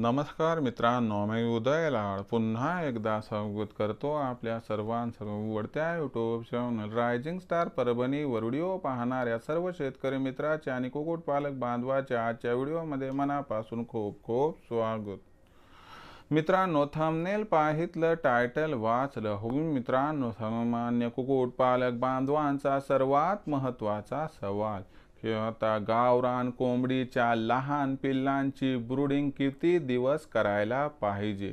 नमस्कार मित्रांनो मी उदय लाड. पुन्हा एकदा स्वागत करतो आपल्या सर्वांसर्व उघडत्या YouTube channel rising star Parbhani वर व्हिडिओ पाहणाऱ्या सर्व शेतकरी मित्राचे आणि कुक्कुटपालक बांधवाच्या आजच्या व्हिडिओमध्ये मनापासून खूप खूप स्वागत. मित्रांनो थंबनेल पाहितलं टायटल वाचलं. होऊन मित्रांनो सामान्य कुक्कुटपालक बांधवांचा सर्वात महत्त्वाचा सवाल. किंवा आता गावरान कोंबडीच्या लहान पिल्लांची ब्रुडिंग किती दिवस करायला पाहिजे?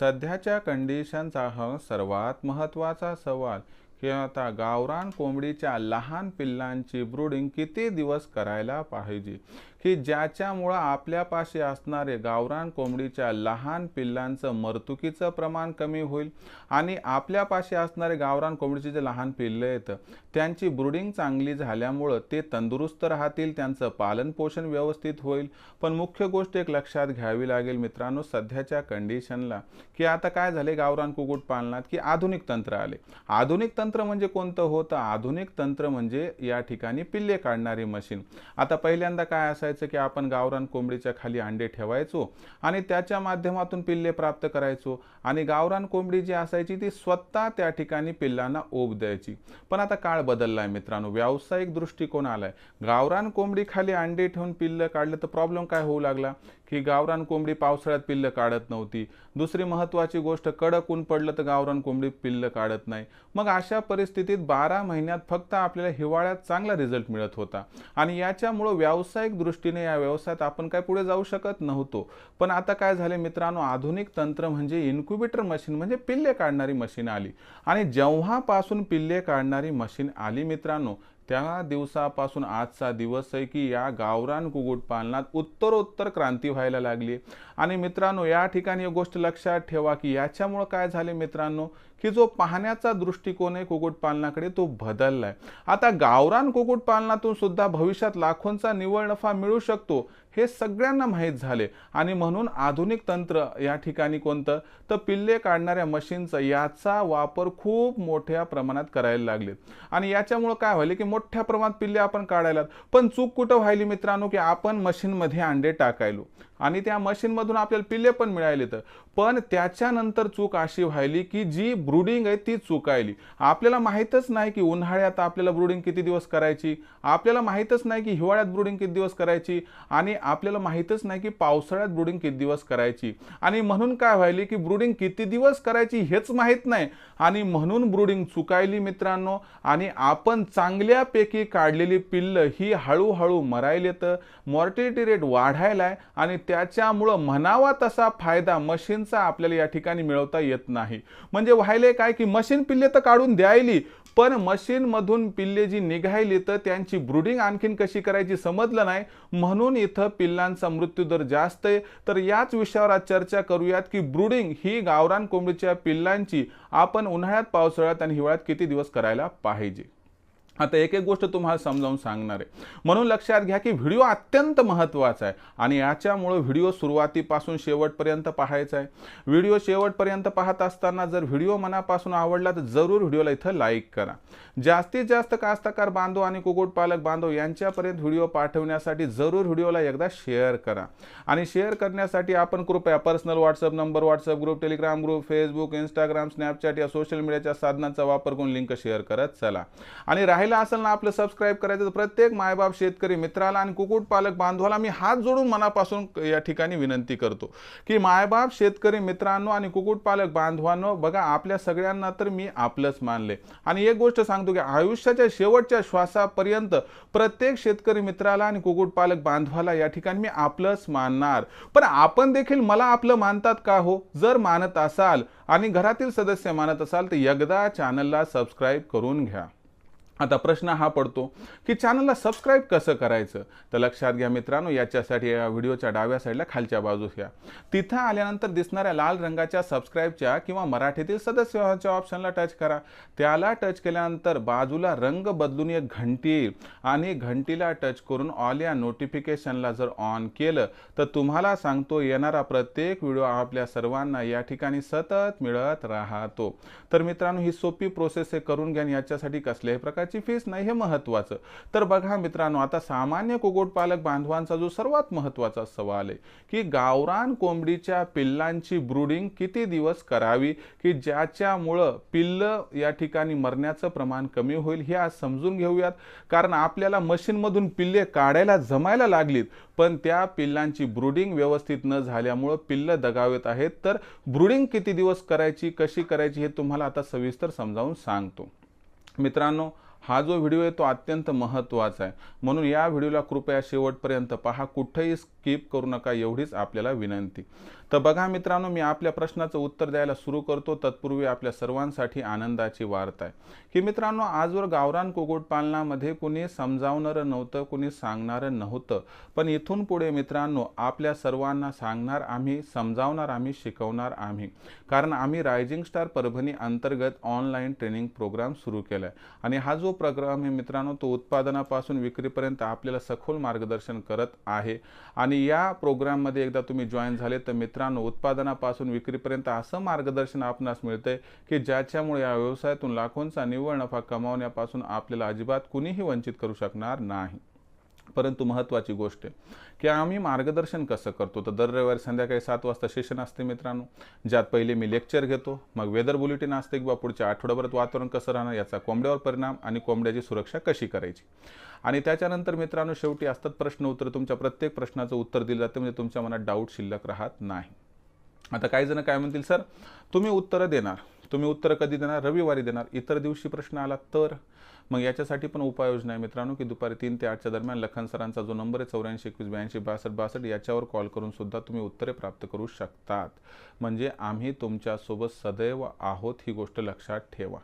सध्याच्या कंडिशनचा हा सर्वात महत्त्वाचा सवाल की आता गावरान कोंबडीच्या लहान पिल्लांची ब्रुडिंग किती दिवस करायला पाहिजे? की ज्याच्यामुळं आपल्यापाशी असणारे गावरान कोंबडीच्या लहान पिल्लांचं मर्तुकीचं प्रमाण कमी होईल आणि आपल्यापाशी असणारे गावरान कोंबडीचे जे लहान पिल्लं आहेत त्यांची ब्रुडिंग चांगली झाल्यामुळं ते तंदुरुस्त राहतील त्यांचं पालनपोषण व्यवस्थित होईल. पण मुख्य गोष्ट एक लक्षात घ्यावी लागेल मित्रांनो सध्याच्या कंडिशनला की आता काय झाले गावरान कुक्कुटपालनात? की आधुनिक तंत्र आले. आधुनिक तंत्र म्हणजे कोणतं होतं? आधुनिक तंत्र म्हणजे या ठिकाणी पिल्ले काढणारी मशीन. आता पहिल्यांदा काय असायचं? की आपण गावरान कोंबडीच्या खाली अंडे ठेवायचो आणि त्याच्या माध्यमातून पिल्ले प्राप्त करायचो. आणि गावरान कोंबडी जी असायची ती स्वतः त्या ठिकाणी पिल्लांना ओब द्यायची. पण आता काळ बदललाय मित्रांनो. व्यावसायिक दृष्टिकोन आलाय. गावरान कोंबडी खाली अंडे ठेवून पिल्लं काढलं तर प्रॉब्लेम काय होऊ लागला? की गावरान कोंबडी पावसाळ्यात पिल्लं काढत नव्हती. दुसरी महत्त्वाची गोष्ट कडक ऊन पडलं तर गावरान कोंबडी पिल्लं काढत नाही. मग अशा परिस्थितीत बारा महिन्यात फक्त आपल्याला हिवाळ्यात चांगला रिझल्ट मिळत होता. आणि याच्यामुळं व्यावसायिक दृष्टीने या व्यवसायात आपण काय पुढे जाऊ शकत नव्हतो. पण आता काय झाले मित्रांनो आधुनिक तंत्र म्हणजे इन्क्युबेटर मशीन म्हणजे पिल्ले काढणारी मशीन आली. आणि जेव्हापासून पिल्ले काढणारी मशीन आली मित्रांनो त्या दिवसापासून आजचा दिवस आहे की या गावरान कुक्कुटपालनात उत्तरोत्तर क्रांती व्हायला लागली आणि मित्रांनो या ठिकाणी गोष्ट लक्षात ठेवा की याच्यामुळं काय झाले मित्रांनो की जो पाहण्याचा दृष्टिकोन आहे कुक्कुटपालनाकडे तो बदललाय. आता गावरान कुक्कुटपालनातून सुद्धा भविष्यात लाखोंचा निव्वळ नफा मिळू शकतो हे सगळ्यांना माहीत झाले. आणि म्हणून आधुनिक तंत्र या ठिकाणी कोणतं? तर पिल्ले काढणाऱ्या मशीनचा याचा वापर खूप मोठ्या प्रमाणात करायला लागले. आणि याच्यामुळं काय व्हायले की मोठ्या प्रमाणात पिल्ले आपण काढायला पण चूक कुठं व्हायली मित्रांनो की आपण मशीनमध्ये अंडे टाकायलो. आणि त्या मशीनमधून आपल्याला पिल्ले पण मिळाले तर. पण त्याच्यानंतर चूक अशी व्हायली की जी ब्रुडिंग आहे ती चुकायली आपल्याला माहीतच नाही की उन्हाळ्यात आपल्याला ब्रुडिंग किती दिवस करायची? आपल्याला माहीतच नाही की हिवाळ्यात ब्रुडिंग किती दिवस करायची? आणि आपल्याला माहीतच नाही की पावसाळ्यात ब्रुडिंग किती दिवस करायची? आणि म्हणून काय व्हायली की ब्रुडिंग किती दिवस करायची हेच माहीत नाही. आणि म्हणून ब्रुडिंग चुकायली मित्रांनो. आणि आपण चांगल्यापैकी काढलेली पिल्लं ही हळूहळू मरायले तर मॉर्टिलिटी रेट आहे आणि त्याच्यामुळं म्हणावा तसा फायदा मशीनचा आपल्याला या ठिकाणी मिळवता येत नाही. म्हणजे व्हायले काय की मशीन पिल्ले तर काढून द्यायली पण मशीनमधून पिल्ले जी निघायली तर त्यांची ब्रुडिंग आणखीन कशी करायची समजलं नाही. म्हणून इथं पिल्लांचा मृत्यूदर जास्त आहे. तर याच विषयावर आज चर्चा करूयात की ब्रुडिंग ही गावरान कोंबडीच्या पिल्लांची आपण उन्हाळ्यात पावसाळ्यात आणि हिवाळ्यात किती दिवस करायला पाहिजे? आता एक एक गोष्ट तुम्हाला समजावून सांगणार आहे. म्हणून लक्षात घ्या की व्हिडिओ अत्यंत महत्त्वाचा आहे आणि याच्यामुळं व्हिडिओ सुरुवातीपासून शेवटपर्यंत पाहायचा आहे. व्हिडिओ शेवटपर्यंत पाहत असताना जर व्हिडिओ मनापासून आवडला तर जरूर व्हिडिओला इथं लाईक करा. जास्तीत जास्त कास्तकार बांधव आणि कुक्कुटपालक बांधव यांच्यापर्यंत व्हिडिओ पाठवण्यासाठी जरूर व्हिडिओला एकदा शेअर करा. आणि शेअर करण्यासाठी आपण कृपया personal WhatsApp number WhatsApp group Telegram group Facebook Instagram Snapchat या सोशल मीडियाच्या साधनांचा वापर करून लिंक शेअर करत चला. आणि राहील असेल ना आपलं सबस्क्राईब करायचं तर प्रत्येक मायबाप शेतकरी मित्राला आणि कुक्कुटपालक बांधवाला मी हात जोडून मनापासून या ठिकाणी विनंती करतो की मायबाप शेतकरी मित्रांनो आणि कुक्कुटपालक बांधवांनो बघा आपल्या सगळ्यांना तर मी आपलंच मानले. आणि एक गोष्ट सांगतो की आयुष्याच्या शेवटच्या श्वासापर्यंत प्रत्येक शेतकरी मित्राला आणि कुक्कुटपालक बांधवाला या ठिकाणी मी आपलंच मानणार. पण आपण देखील मला आपलं मानतात का हो? जर मानत असाल आणि घरातील सदस्य मानत असाल तर एकदा चॅनलला सबस्क्राईब करून घ्या. आता प्रश्न हा पडतो की चॅनलला सबस्क्राईब कसं करायचं? तर लक्षात घ्या मित्रांनो याच्यासाठी या व्हिडिओच्या डाव्या साईडला खालच्या बाजूस घ्या. तिथं आल्यानंतर दिसणाऱ्या लाल रंगाच्या सबस्क्राईबच्या किंवा मराठीतील सदस्य ऑप्शनला टच करा. त्याला टच केल्यानंतर बाजूला रंग बदलून एक घंटी येईल. आणि घंटीला टच करून ऑल या नोटिफिकेशनला जर ऑन केलं तर तुम्हाला सांगतो येणारा प्रत्येक व्हिडिओ आपल्या सर्वांना या ठिकाणी सतत मिळत राहतो. तर मित्रांनो ही सोपी प्रोसेस हे करून घ्या आणि याच्यासाठी कसल्याही प्रकार त्याची फीस नाही हे महत्त्वाचं तर बघा मित्रांनो आता सामान्य कुक्कुटपालक बांधवांचा जो सर्वात महत्त्वाचा सवाल आहे की गावरान कोंबडीच्या पिल्लांची ब्रुडिंग किती दिवस करावी की ज्याच्यामुळं पिल्ल या ठिकाणी मरण्याचं प्रमाण कमी होईल हे आज समजून घेऊयात. कारण आपल्याला मशीनमधून पिल्ले काढायला जमायला लागलीत पण त्या पिल्लांची ब्रुडिंग व्यवस्थित न झाल्यामुळं पिल्ल दगावत आहेत. तर ब्रुडिंग किती दिवस करायची कशी करायची हे तुम्हाला आता सविस्तर समजावून सांगतो. मित्रांनो हा जो व्हिडिओ आहे तो अत्यंत महत्त्वाचा आहे. म्हणून या व्हिडिओला कृपया शेवटपर्यंत पहा. कुठेही स्किप करू नका एवढीच आपल्याला विनंती. तर बघा मित्रांनो मी आपल्या प्रश्नाचं उत्तर द्यायला सुरू करतो. तत्पूर्वी आपल्या सर्वांसाठी आनंदाची वार्ता आहे. की मित्रांनो आजवर गावरान कुक्कुटपालनामध्ये कुणी समजावणारं नव्हतं कुणी सांगणारं नव्हतं. पण इथून पुढे मित्रांनो आपल्या सर्वांना सांगणार आम्ही समजावणार आम्ही शिकवणार आम्ही. कारण आम्ही रायझिंग स्टार परभणी अंतर्गत ऑनलाईन ट्रेनिंग प्रोग्राम सुरू केला आहे आणि हा जो प्रोग्राम आहे मित्रांनो तो उत्पादनापासून विक्रीपर्यंत आपल्याला सखोल मार्गदर्शन करत आहे. आणि या प्रोग्राममध्ये एकदा तुम्ही जॉईन झाले तर मित्रांनो उत्पादनापासून विक्रीपर्यंत असं मार्गदर्शन आपणास मिळतंय की ज्याच्यामुळे या व्यवसायातून लाखोंचा निव्वळ नफा कमावण्यापासून आपल्याला अजिबात कुणीही वंचित करू शकणार नाही. परंतु महत्त्वाची गोष्ट आहे. की आम्ही मार्गदर्शन कसं करतो? तर दर रविवारी संध्याकाळी सात वाजता सेशन असते मित्रांनो. ज्यात पहिले मी लेक्चर घेतो मग वेदर बुलेटिन असते किंवा पुढच्या आठवड्याभरात वातावरण कसं राहणार याचा कोंबड्यावर परिणाम आणि कोंबड्याची सुरक्षा कशी करायची? आणि त्याच्यानंतर मित्रांनो शेवटी असतात प्रश्न उत्तर. तुमच्या प्रत्येक प्रश्नाचं उत्तर दिलं जातं म्हणजे तुमच्या मनात डाऊट शिल्लक राहत नाही. आता काही जण काय म्हणतील सर तुम्ही उत्तरं देणार. तुम्ही उत्तर कधी देणार? रविवारी देणार. इतर दिवशी प्रश्न आला तर? मग याच्यासाठी पण उपाययोजना आहे मित्रांनो की दुपारी तीन ते आठच्या दरम्यान लखन सरांचा जो नंबर आहे चौऱ्याऐंशी एकवीस ब्याऐंशी बासष्ट बासष्ट याच्यावर कॉल करून सुद्धा तुम्ही उत्तरे प्राप्त करू शकतात. म्हणजे आम्ही तुमच्यासोबत सदैव आहोत ही गोष्ट लक्षात ठेवा.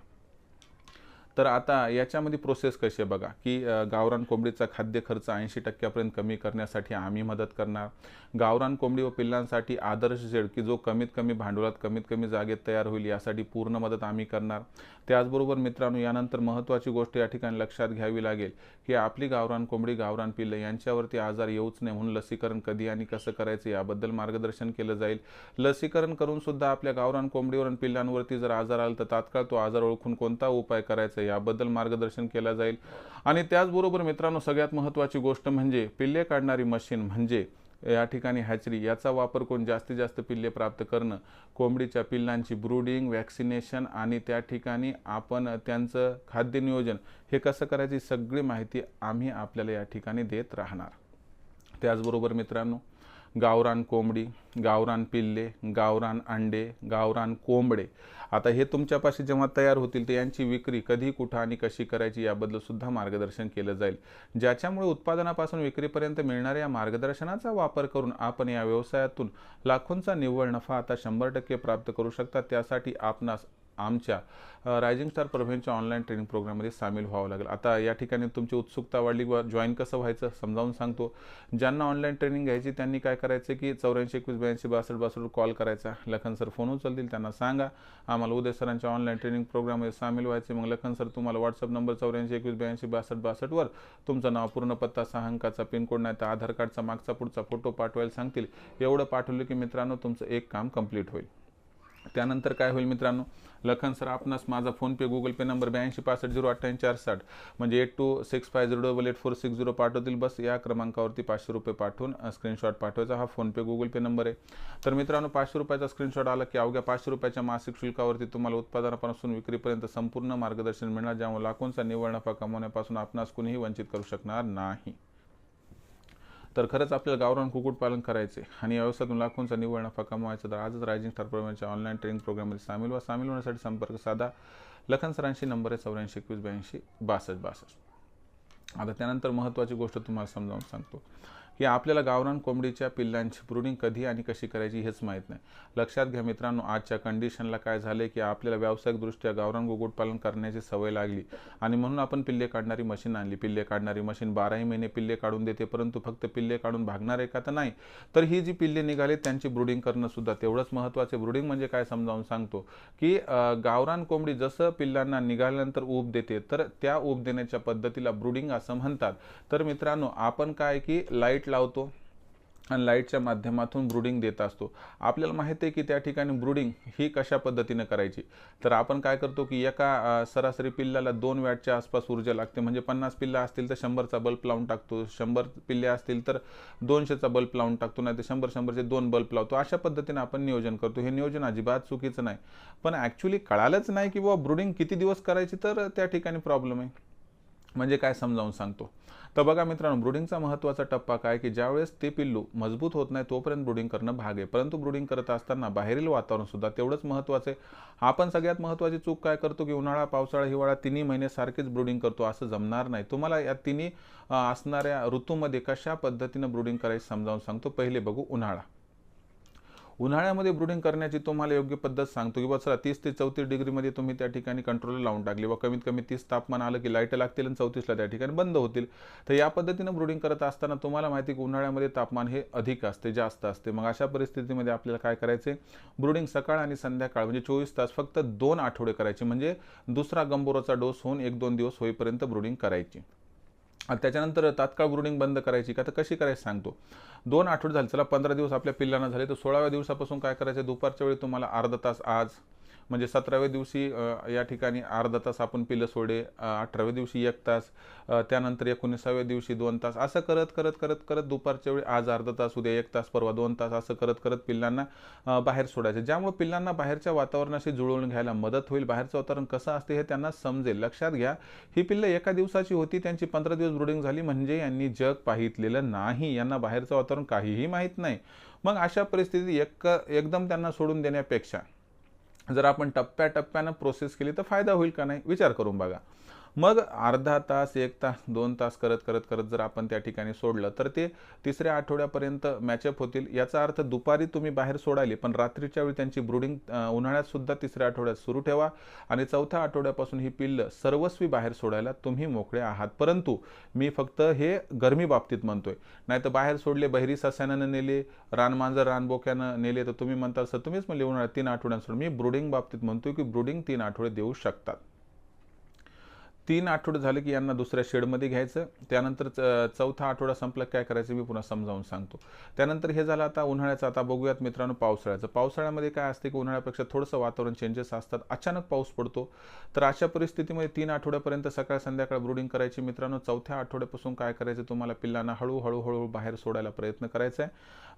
तर आता याच्यामध्ये प्रोसेस कशी आहे बघा की गावरान कोंबडीचा खाद्य खर्च ऐंशी टक्क्यापर्यंत कमी करण्यासाठी आम्ही मदत करणार. गावरान कोंबडी व पिल्लांसाठी आदर्श शेड की जो कमीत कमी भांडवलात कमीत कमी जागेत तयार होईल यासाठी पूर्ण मदत आम्ही करणार. त्याचबरोबर मित्रांनो यानंतर महत्त्वाची गोष्ट या ठिकाणी लक्षात घ्यावी लागेल की आपली गावरान कोंबडी गावरान पिल्लं यांच्यावरती आजार येऊच नये म्हणून लसीकरण कधी आणि कसं करायचं याबद्दल मार्गदर्शन केलं जाईल. लसीकरण करून सुद्धा आपल्या गावरान कोंबडीवर आणि पिल्लांवरती जर आजार आला तर तात्काळ तो आजार ओळखून कोणता उपाय करायचा याबद्दल मार्गदर्शन केलं जाईल. आणि त्याचबरोबर मित्रांनो सगळ्यात महत्त्वाची गोष्ट म्हणजे पिल्ले काढणारी मशीन म्हणजे या ठिकाणी हॅचरी याचा वापर करून जास्तीत जास्त पिल्ले प्राप्त करणं कोंबडीच्या पिल्लांची ब्रूडिंग वॅक्सिनेशन आणि त्या ठिकाणी आपण त्यांचं खाद्य नियोजन हे कसं करायची सगळी माहिती आम्ही आपल्याला या ठिकाणी देत राहणार. त्याचबरोबर मित्रांनो गावरान कोंबडी गावरान पिल्ले गावरान अंडे गावरान कोंबडे. आता हे तुमच्यापाशी जेव्हा तयार होतील तर यांची विक्री कधी कुठं आणि कशी करायची याबद्दल सुद्धा मार्गदर्शन केलं जाईल. ज्याच्यामुळे उत्पादनापासून विक्रीपर्यंत मिळणाऱ्या या मार्गदर्शनाचा वापर करून आपण या व्यवसायातून लाखोंचा निव्वळ नफा आता शंभर टक्के प्राप्त करू शकता. त्यासाठी आपणास आमच्या रायझिंग स्टार परभणीच्या ऑनलाईन ट्रेनिंग प्रोग्राममध्ये सामील व्हावं लागेल. आता या ठिकाणी तुमची उत्सुकता वाढली किंवा जॉईन कसं व्हायचं समजावून सांगतो. ज्यांना ऑनलाईन ट्रेनिंग घ्यायची त्यांनी काय करायचं की चौऱ्याऐंशी एकवीस ब्याऐंशी बासष्ट बासष्ट कॉल करायचा. लखन सर फोन उचलतील त्यांना सांगा. आम्हाला उदय सरांच्या ऑनलाईन ट्रेनिंग प्रोग्राममध्ये सामील व्हायचे मग लखन सर तुम्हाला व्हॉट्सअप नंबर चौऱ्याऐंशी एकवीस ब्याऐंशी बासष्ट बासष्टवर तुमचं नाव पूर्ण पत्ता सहा अंकाचा पिनकोड नाही तर आधार कार्डचा मागचा पुढचा फोटो पाठवायला सांगतील. एवढं पाठवलं की मित्रांनो तुमचं एक काम कंप्लीट होईल. त्यानंतर काय होईल मित्रांनो? लखन सर आपणास माझा फोनपे गुगल पे नंबर ब्याऐंशी पासष्ट झिरो अठ्ठ्याऐंशी चार साठ म्हणजे eight two six five zero double eight four six zero पाठवतील. बस या क्रमांकावरती पाचशे रुपये पाठवून स्क्रीनशॉट पाठवायचा. हा फोनपे गुगल पे नंबर आहे. तर मित्रांनो पाचशे रुपयाचा स्क्रीनशॉट आला की अवघ्या पाचशे रुपयाच्या मासिक शुल्कावरती तुम्हाला उत्पादनापासून विक्रीपर्यंत संपूर्ण मार्गदर्शन मिळणार ज्यामुळे लाखोंचा निव्वळ नफा कमवण्यापासून आपणास कुणीही वंचित करू शकणार नाही. तर खरंच आपल्याला गावरान कुक्कुटपालन करायचे आणि व्यवसायातून लाखोंचा निव्वळ नफा कमवायचा तर आजच रायझिंग स्टार प्रोग्रामच्या ऑनलाईन ट्रेनिंग प्रोग्राममध्ये सामील व्हा. सामील होण्यासाठी संपर्क साधा. लखन सरांशी नंबर आहे चौऱ्याऐंशी एकवीस ब्याऐंशी बासष्ट बासष्ट. आता त्यानंतर महत्त्वाची गोष्ट तुम्हाला समजावून सांगतो. की आपल्याला गावरान कोंबडीच्या पिल्लांची ब्रुडिंग कधी आणि कशी करायची हेच माहीत नाही. लक्षात घ्या मित्रांनो आजच्या कंडिशनला काय झाले की आपल्याला व्यावसायिकदृष्ट्या गावरान कुक्कुटपालन करण्याची सवय लागली आणि म्हणून आपण पिल्ले काढणारी मशीन आणली. पिल्ले काढणारी मशीन बाराही महिने पिल्ले काढून देते परंतु फक्त पिल्ले काढून भागणार आहे का तर नाही. तर ही जी पिल्ले निघाली त्यांची ब्रुडिंग करणं सुद्धा तेवढंच महत्त्वाचे ब्रुडिंग म्हणजे काय समजावून सांगतो की गावरान कोंबडी जसं पिल्लांना निघाल्यानंतर ऊब देते तर त्या ऊब देण्याच्या पद्धतीला ब्रुडिंग असं म्हणतात. तर मित्रांनो आपण काय की लाइट लावतो आणि लाईटच्या माध्यमातून ब्रुडिंग देत असतो. आपल्याला माहिती आहे की त्या ठिकाणी ब्रुडिंग ही कशा पद्धतीनं करायची? तर आपण काय करतो की एका सरासरी पिल्लाला दोन वॅटच्या आसपास ऊर्जा लागते. म्हणजे पन्नास पिल्ला असतील तर शंभरचा बल्ब लावून टाकतो. शंभर पिल्ले असतील तर दोनशेचा बल्ब लावून टाकतो. नाही तर शंभर शंभरचे दोन बल्ब लावतो. अशा पद्धतीने आपण नियोजन करतो. हे नियोजन अजिबात चुकीचं नाही. पण ॲक्च्युली कळालंच नाही की बाबा ब्रुडिंग किती दिवस करायची तर त्या ठिकाणी प्रॉब्लेम आहे. म्हणजे काय समजावून सांगतो. तर बघा मित्रांनो ब्रुडिंगचा महत्त्वाचा टप्पा काय की ज्यावेळेस ते पिल्लू मजबूत होत नाही तोपर्यंत ब्रुडिंग करणं भाग आहे. परंतु ब्रुडिंग करत असताना बाहेरील वातावरण सुद्धा तेवढंच महत्त्वाचं आहे. आपण सगळ्यात महत्त्वाची चूक काय करतो की उन्हाळा पावसाळा हिवाळा तिन्ही महिने सारखीच ब्रुडिंग करतो असं जमणार नाही. तुम्हाला या तिन्ही असणाऱ्या ऋतूमध्ये कशा पद्धतीनं ब्रुडिंग करायचं समजावून सांगतो. पहिले बघू उन्हाळा. उन्हाळ्यामध्ये ब्रुडिंग करण्याची तुम्हाला योग्य पद्धत सांगतो की चला तीस ते चौतीस डिग्रीमध्ये तुम्ही त्या ठिकाणी कंट्रोल लावून टाकली. व कमीत कमी तीस तापमान आलं की लाइट लागतील आणि चौतीसला त्या ठिकाणी बंद होतील. तर या पद्धतीनं ब्रुडिंग करत असताना तुम्हाला माहिती की उन्हाळ्यामध्ये तापमान हे अधिक असते जास्त असते. मग अशा परिस्थितीमध्ये आपल्याला काय करायचे ब्रुडिंग सकाळ आणि संध्याकाळ म्हणजे चोवीस तास फक्त दोन आठवडे करायचे. म्हणजे दुसरा गंभोराचा डोस होऊन एक दोन दिवस होईपर्यंत ब्रुडिंग करायची. त्याच्यानंतर तात्काळ ब्रुडिंग बंद करायची का तर कशी करायची सांगतो. दोन आठवडे झाले चला पंधरा दिवस आपल्या पिल्लांना झाले तर सोळाव्या दिवसापासून काय करायचं? दुपारच्या वेळी तुम्हाला अर्धा तास आज म्हणजे सतराव्या दिवशी या ठिकाणी अर्धा तास आपण पिलं सोडे अठराव्या दिवशी एक तास त्यानंतर एकोणीसाव्या दिवशी दोन तास असं करत करत करत करत दुपारच्या वेळी आज अर्धा तास उद्या एक तास परवा दोन तास असं करत करत पिल्लांना बाहेर सोडायचं. ज्यामुळे पिल्लांना बाहेरच्या वातावरणाशी जुळवून घ्यायला मदत होईल. बाहेरचं वातावरण कसं असते हे त्यांना समजेल. लक्षात घ्या ही पिल्लं एका दिवसाची होती त्यांची पंधरा दिवस ब्रुडिंग झाली म्हणजे यांनी जग पाहितलेलं नाही. यांना बाहेरचं वातावरण काहीही माहीत नाही. मग अशा परिस्थितीत एक एकदम त्यांना सोडून देण्यापेक्षा जर आपण टप्प्याटप्प्यानं प्रोसेस केली तर फायदा होईल का नाही? विचार करून बघा. मग अर्धा तास एक तास दोन तास करत करत करत जर आपण त्या ठिकाणी सोडलं तर ते तिसऱ्या आठवड्यापर्यंत मॅचअप होतील. याचा अर्थ दुपारी तुम्ही बाहेर सोडायले पण रात्रीच्या वेळी त्यांची ब्रुडिंग उन्हाळ्यात सुद्धा तिसऱ्या आठवड्यात सुरू ठेवा. आणि चौथ्या आठवड्यापासून ही पिल्ल सर्वस्वी बाहेर सोडायला तुम्ही मोकळे आहात. परंतु मी फक्त हे गरमी बाबतीत म्हणतोय. नाही तर बाहेर सोडले बहिरी सस्यानं नेले रानमांजर रानबोक्यानं नेले तर तुम्ही म्हणता असं तुम्हीच म्हणले उन्हाळ्यात तीन आठवड्यांसोडून मी ब्रुडिंग बाबतीत म्हणतोय की ब्रुडिंग तीन आठवडे देऊ शकतात. तीन आठवडे झाले की यांना दुसऱ्या शेडमध्ये घ्यायचं. त्यानंतर चौथा आठवडा संपला काय करायचं मी पुन्हा समजावून सांगतो. त्यानंतर हे झालं आता उन्हाळ्याचं. आता बघूयात मित्रांनो पावसाळ्याचं. पावसाळ्यामध्ये काय असते की उन्हाळ्यापेक्षा थोडंसं वातावरण चेंजेस असतात. अचानक पाऊस पडतो. तर अशा परिस्थितीमध्ये तीन आठवड्यापर्यंत सकाळ संध्याकाळ ब्रुडिंग करायची. मित्रांनो चौथ्या आठवड्यापासून काय करायचं? तुम्हाला पिल्लांना हळूहळू हळूहळू बाहेर सोडायला प्रयत्न करायचा आहे.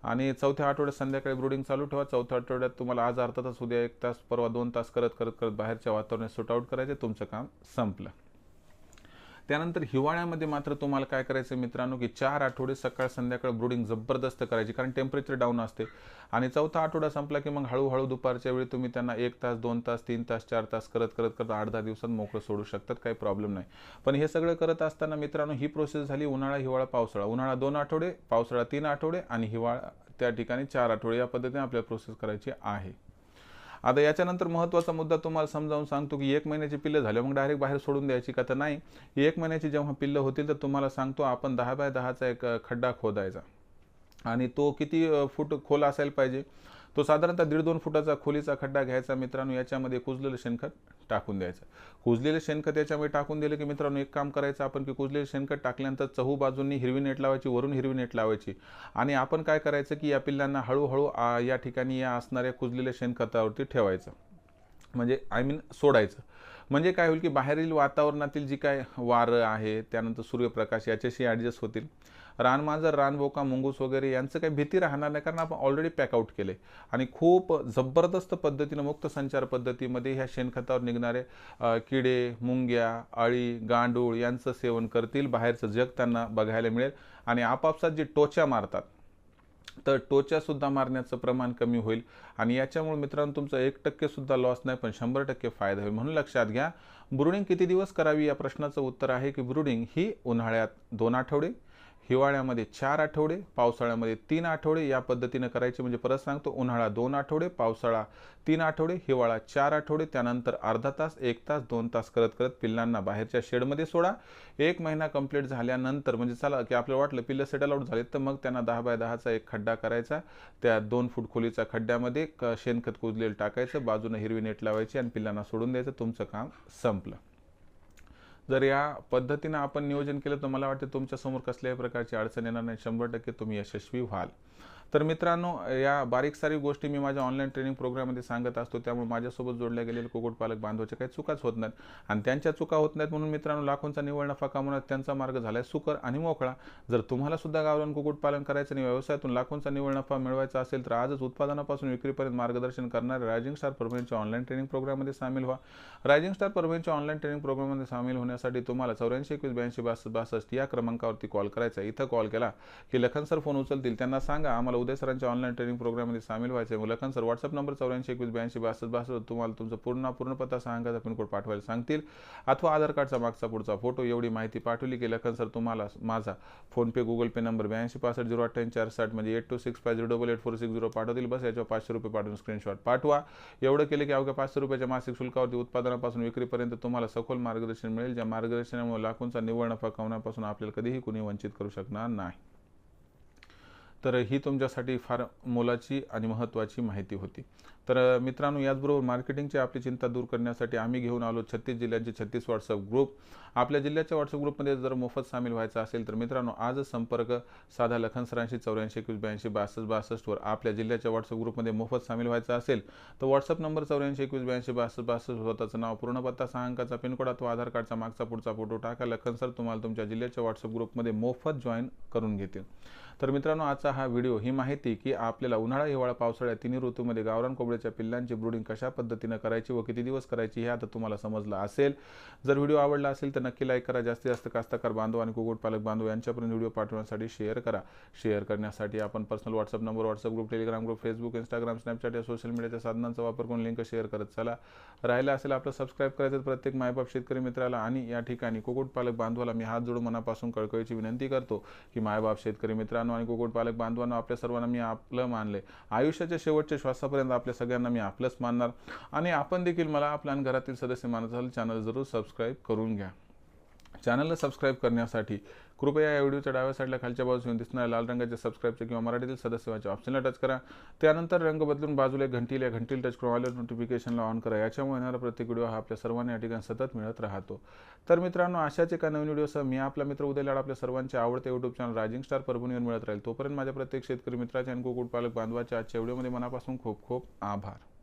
आणि चौथ्या आठवड्यात संध्याकाळी ब्रुडिंग चालू ठेवा. चौथ्या आठवड्यात तुम्हाला आज अर्धा तास उद्या एक तास परवा दोन तास करत करत करत बाहेरच्या वातावरणात सुटआउट करायचं करायचे. तुमचं काम संपलं. त्यानंतर हिवाळ्यामध्ये मात्र तुम्हाला काय करायचं मित्रांनो की चार आठवडे सकाळ संध्याकाळ ब्रुडिंग जबरदस्त करायची कारण टेम्परेचर डाऊन असते. आणि चौथा आठवडा संपला की मग हळूहळू दुपारच्या वेळी तुम्ही त्यांना एक तास दोन तास तीन तास चार तास करत करत करत आठ दहा दिवसात मोकळं सोडू शकतात काही प्रॉब्लेम नाही. पण हे सगळं करत असताना मित्रांनो ही प्रोसेस झाली उन्हाळा हिवाळा पावसाळा. उन्हाळा दोन आठवडे पावसाळा तीन आठवडे आणि हिवाळा त्या ठिकाणी चार आठवडे या पद्धतीने आपल्याला प्रोसेस करायची आहे. आता याच्यानंतर महत्त्वाचा मुद्दा तुम्हाला समजावून सांगतो की एक महिन्याची पिल्लं झाले मग डायरेक्ट बाहेर सोडून द्यायची का तर नाही. एक महिन्याची जेव्हा पिल्लं होतील तर तुम्हाला सांगतो आपण दहा बाय दहाचा एक खड्डा खोदायचा. आणि तो किती फूट खोल असायला पाहिजे. तो साधारणतः दीड दोन फुटाचा खोलीचा खड्डा घ्यायचा मित्रांनो याच्यामध्ये कुजलेलं शेणखत टाकून द्यायचं. कुजलेलं शेणखत याच्यामध्ये टाकून दिलं की मित्रांनो एक काम करायचं आपण की कुजलेलं शेणखत टाकल्यानंतर चहू बाजूंनी हिरवी नेट लावायची वरून हिरवी नेट लावायची. आणि आपण काय करायचं की या पिल्लांना हळूहळू या ठिकाणी या असणाऱ्या कुजलेल्या शेणखतावरती ठेवायचं. म्हणजे आय मीन सोडायचं. म्हणजे काय होईल की बाहेरील वातावरणातील जी काय वारं आहे त्यानंतर सूर्यप्रकाश याच्याशी ॲडजस्ट होतील. रानमांजर रानबोका मुंगूस वगैरे यांचं काही भीती राहणार नाही कारण आपण ऑलरेडी पॅकआउट केले. आणि खूप जबरदस्त पद्धतीनं मुक्त संचार पद्धतीमध्ये ह्या शेणखतावर निघणारे किडे मुंग्या अळी गांडूळ यांचं सेवन करतील. बाहेरचं जग त्यांना बघायला मिळेल. आणि आपापसात जे टोच्या मारतात तर टोच्यासुद्धा मारण्याचं प्रमाण कमी होईल. आणि याच्यामुळे मित्रांनो तुमचं एक टक्केसुद्धा लॉस नाही पण शंभर टक्के फायदा होईल. म्हणून लक्षात घ्या ब्रुडिंग किती दिवस करावी या प्रश्नाचं उत्तर आहे की ब्रुडिंग ही उन्हाळ्यात दोन आठवडे हिवाळ्यामध्ये चार आठवडे पावसाळ्यामध्ये तीन आठवडे या पद्धतीनं करायचे म्हणजे परत सांगतो उन्हाळा दोन आठवडे पावसाळा तीन आठवडे हिवाळा चार आठवडे त्यानंतर अर्धा तास एक तास दोन तास करत करत पिल्लांना बाहेरच्या शेडमध्ये सोडा. एक महिना कंप्लीट झाल्यानंतर म्हणजे चला की आपल्याला वाटलं पिल्लं सेटल आउट झाले तर मग त्यांना दहा बाय दहाचा एक खड्डा करायचा. त्या दोन फूट खोलीचा खड्ड्यामध्ये शेणखत कुजलेलं टाकायचं बाजूने हिरवी नेट लावायची आणि पिल्लांना सोडून द्यायचं. तुमचं काम संपलं. जर या पद्धतीनं आपण नियोजन केलं तर मला वाटतं तुमच्यासमोर कसल्याही प्रकारची अडचण येणार नाही. शंभर टक्के तुम्ही यशस्वी व्हाल. तर मित्रांनो या बारीक सारीक गोष्टी मी माझ्या ऑनलाईन ट्रेनिंग प्रोग्राममध्ये सांगत असतो. त्यामुळे माझ्यासोबत जोडल्या गेलेले कुक्कुटपालक बांधवाच्या काही चुकाच होत नाहीत. आणि त्यांच्या चुका होत नाहीत म्हणून मित्रांनो लाखोंचा निवड नफा कमवण्यात त्यांचा मार्ग झालाय सुकर आणि मोकळा. जर तुम्हाला सुद्धा गावरान कुक्कुटपालन करायचं आणि व्यवसायातून लाखोंचा निवड नफा मिळवायचा असेल तर आजच उत्पादनापासून विक्रीपर्यंत मार्गदर्शन करणाऱ्या रायझिंग स्टार परभणीच्या ऑनलाईन ट्रेनिंग प्रोग्राममध्ये सामील व्हा. रायझिंग स्टार परभणीच्या ऑनलाईन ट्रेनिंग प्रोग्राममध्ये सामील होण्यासाठी तुम्हाला चौऱ्याऐंशी एकवीस ब्याऐंशी बासष्ट बासष्ट या क्रमांकावरती कॉल करायचा इथं कॉल केला की लखन सर फोन उचलतील. त्यांना सांगा आम्हाला उदय सरांच्या ऑनलाईन ट्रेनिंग प्रोग्राममध्ये सामील व्हायचे आहे सर व्हॉट्सअप नंबर चौऱ्याऐंशी एकवीस ब्याऐंशी बासष्ट बासष्ट. तुम्हाला तुमचा पूर्ण पूर्ण पत्ता सहा अंकाचा पिनकोड पाठवायला सांगतील. अथवा आधार कार्डचा मागचा पुढचा फोटो एवढी माहिती पाठवली की लखन सर तुम्हाला माझा फोनपे गुगल पे नंबर ब्याऐंशी पासष्ट झिरो अठ्ठ्याऐंशी चार साठ म्हणजे eight two six five zero double eight four six zero पाठवतील. बस याच्यावर पाचशे रुपये पाठवून स्क्रीनशॉट पाठवा. एवढं केलं की अवघ्या पाचशे रुपयाच्या मासिक शुल्कावरती उत्पादनापासून विक्रीपर्यंत तुम्हाला सखोल मार्गदर्शन मिळेल. ज्या मार्गदर्शनामुळे लाखोंचा निव्वळ नफा कमवण्यापासून आपल्याला कधीही कुणी वंचित करू शकणार नाही. तर ही तुमच्यासाठी फार मोलाची आणि महत्त्वाची माहिती होती. तर मित्रांनो याचबरोबर मार्केटिंगची आपली चिंता दूर करण्यासाठी आम्ही घेऊन आलो छत्तीस जिल्ह्यांचे छत्तीस व्हॉट्सअप ग्रुप आपल्या जिल्ह्याच्या व्हॉट्सअप ग्रुपमध्ये जर मोफत सामील व्हायचं असेल तर मित्रांनो आजच संपर्क साधा लखन सरांशी चौऱ्याऐंशी एकवीस ब्याऐंशी बासष्ट बासष्टवर आपल्या जिल्ह्याच्या व्हॉट्सअप ग्रुपमध्ये मोफत सामील व्हायचं असेल तर व्हॉट्सअप नंबर चौऱ्याऐंशी एकवीस ब्याऐंशी बासष्ट बासष्ट स्वतःचं नाव पूर्ण पत्ता सहा अंकाचा पिनकोड अथवा आधार कार्डचा मागचा पुढचा फोटो टाका. लखन सर तुम्हाला तुमच्या जिल्ह्याच्या व्हॉट्सअप ग्रुपमध्ये मोफत जॉईन करून घेतील. तर मित्रांनो आजचा हा व्हिडिओ ही माहिती की आपल्याला उन्हाळा हिवाळा पावसाळ्या तिन्ही ऋतूमध्ये गावरान कोंबड्याच्या पिल्लांची ब्रुडिंग कशा पद्धतीनं करायची व किती दिवस करायची हे आता तुम्हाला समजलं असेल. जर व्हिडिओ आवडला असेल तर नक्की लाईक करा जास्तीत जास्त कास्तकार बांधव आणि कुक्कुटपालक बांधव यांच्यापर्यंत व्हिडिओ पाठवण्यासाठी शेअर करा. शेअर करण्यासाठी आपण personal WhatsApp number WhatsApp group Telegram group Facebook Instagram Snapchat या सोशल मीडियाच्या साधनांचा वापर करून लिंक शेअर करत चला. राहिला असेल आपलं सबस्क्राईब करायचं प्रत्येक मायबाप शेतकरी मित्राला आणि या ठिकाणी कुक्कुटपालक बांधवाला मी हात जोडून मनापासून कळकळीची विनंती करतो की मायबाप शेतकरी मित्रांनो आणि कुक्कुटपालक बांधवांनो आपल्या सर्वांना मी आपलं मानले आयुष्याच्या शेवटच्या श्वासापर्यंत आपल्या सगळ्यांना मी आपलंच मानणार. आणि आपण देखील मला आपल्या घरातील सदस्य मानत असाल चॅनल जरूर सबस्क्राईब करून घ्या. चॅनलला सबस्क्राईब करण्यासाठी कृपया या व्हिडिओच्या डाव्या साईडला खालच्या बाजूस येऊन दिसणाऱ्या लाल रंगाच्या सबस्क्राईबच्या किंवा मराठीतील सदस्य ऑप्शनला टच करा. त्यानंतर रंग बदलून बाजूला घंटीला घंटील टच करून ऑल नोटिफिकेशनला ऑन करा. याच्यामुळे येणारा प्रत्येक व्हिडिओ हा आपल्या सर्वांना या ठिकाणी सतत मिळत राहतो. तर मित्रांनो अशाच एका नवीन व्हिडिओसह मी आपला मित्र उद्या लाड आपल्या सर्वांचे आवडते युट्यूब चॅनल रायझिंग स्टार परभणीवर मिळत राहील. तोपर्यंत माझ्या प्रत्येक शेतकरी मित्राच्या आणि कुकुटपालक बांधवाच्या आजच्या व्हिडिओमध्ये मनापासून खूप खूप आभार.